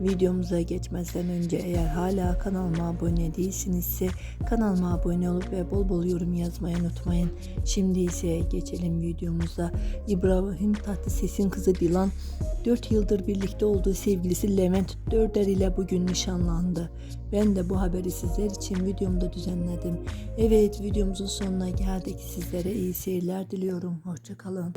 Videomuza geçmezden önce eğer hala kanalıma abone değilsinizse kanalıma abone olup ve bol bol yorum yazmayı unutmayın. Şimdi ise geçelim videomuza. İbrahim Tatlıses'in kızı Dilan 4 yıldır birlikte olduğu sevgilisi Levent Dörder ile bugün nişanlandı. Ben de bu haberi sizler için videomda düzenledim. Evet videomuzun sonuna geldik. Sizlere iyi seyirler diliyorum. Hoşçakalın.